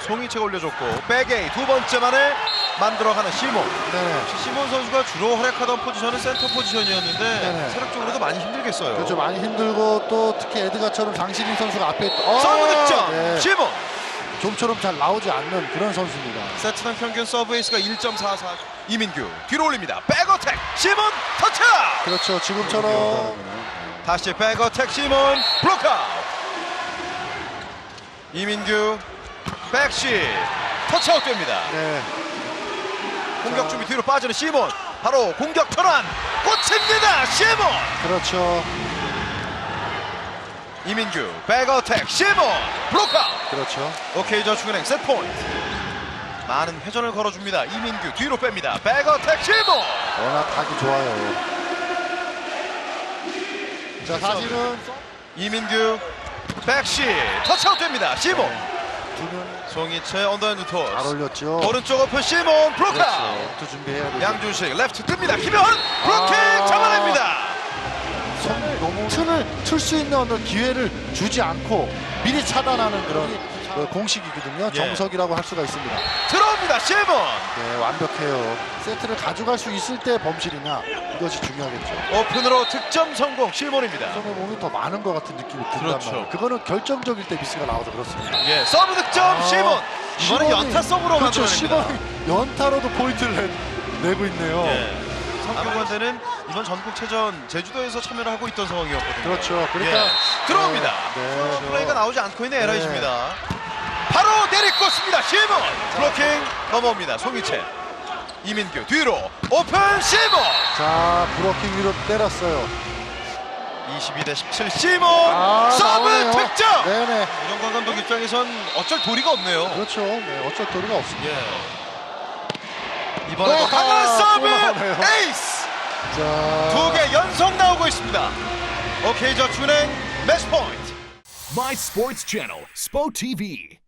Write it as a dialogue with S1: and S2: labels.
S1: 송이채 올려줬고 백에이 두 번째만을 만들어가는 시몬.
S2: 네.
S1: 시몬 선수가 주로 활약하던 포지션은 센터 포지션이었는데
S2: 네네.
S1: 체력적으로도 많이 힘들겠어요.
S2: 그렇죠. 많이 힘들고 또 특히 에드가처럼 장시민 선수가 앞에 있- 어,
S1: 서브 득점
S2: 네.
S1: 시몬.
S2: 좀처럼 잘 나오지 않는 그런 선수입니다.
S1: 세트당 평균 서브 에이스가 1.44. 이민규 뒤로 올립니다. 백어택 시몬 터치.
S2: 그렇죠. 지금처럼
S1: 다시 백어택 시몬 블록아웃. 이민규 백시. 터치아웃 됩니다.
S2: 네.
S1: 공격
S2: 자.
S1: 준비 뒤로 빠지는 시몬. 바로 공격 전환 꽂힙니다 시몬!
S2: 그렇죠.
S1: 이민규 백어택 시몬! 블록아웃
S2: 그렇죠.
S1: 오케이 저축은행 세트포인트 많은 회전을 걸어줍니다. 이민규 뒤로 뺍니다. 백어택 시몬!
S2: 워낙 각이 좋아요. 자, 사실은
S1: 이민규 백시. 터치아웃 됩니다. 시몬 송이채 언더핸드
S2: 잘
S1: 토스
S2: 올렸죠.
S1: 오른쪽 오픈 시몬 블록아웃
S2: 그렇죠. 또 준비해야 되죠.
S1: 양준식 레프트 뜹니다 김현 블로킹
S2: 아.
S1: 잡아냅니다
S2: 손 너무 튼을 틀 수 있는 어떤 기회를 주지 않고 미리 차단하는 그런 그 공식이거든요.
S1: 예.
S2: 정석이라고 할 수가 있습니다.
S1: 들어옵니다 시몬
S2: 네, 완벽해요. 세트를 가져갈 수 있을 때 범실이냐 이것이 중요하겠죠.
S1: 오픈으로 득점 성공 시몬입니다
S2: 손에 몸이 더 많은 것 같은 느낌이 든단
S1: 그렇죠.
S2: 말이에요. 그거는 결정적일 때 미스가 나와서 그렇습니다.
S1: 예, 서브 득점
S2: 아,
S1: 시몬. 이번엔
S2: 시몬이-
S1: 연타 서브로
S2: 그렇죠.
S1: 만들어냅니다.
S2: 연타로도 포인트를 내, 내고 있네요.
S1: 예. 성균관대는 이번 전국체전 제주도에서 참여를 하고 있던 상황이었거든요.
S2: 그렇죠. 그러니까
S1: 예. 들어옵니다.
S2: 네, 네.
S1: 플레이가 나오지 않고 있는
S2: 네.
S1: 에라이즈입니다. 바로 내리꽂습니다. 시몬. 블로킹 넘어옵니다. 송이채. 이민규 뒤로 오픈 시몬.
S2: 자 브로킹 위로 때렸어요.
S1: 22 대 17 시몬.
S2: 아,
S1: 서브
S2: 나오네요.
S1: 득점.
S2: 네네.
S1: 이정관 감독 입장에선 어쩔 도리가 없네요.
S2: 그렇죠. 네, 어쩔 도리가 없습니다.
S1: 예. 이번에도
S2: 아,
S1: 강한
S2: 또
S1: 서브. 에이스.
S2: 자
S1: 두 개 연속 나오고 있습니다. 오케이 저축은행 매치 포인트.
S3: My Sports Channel, SPO TV.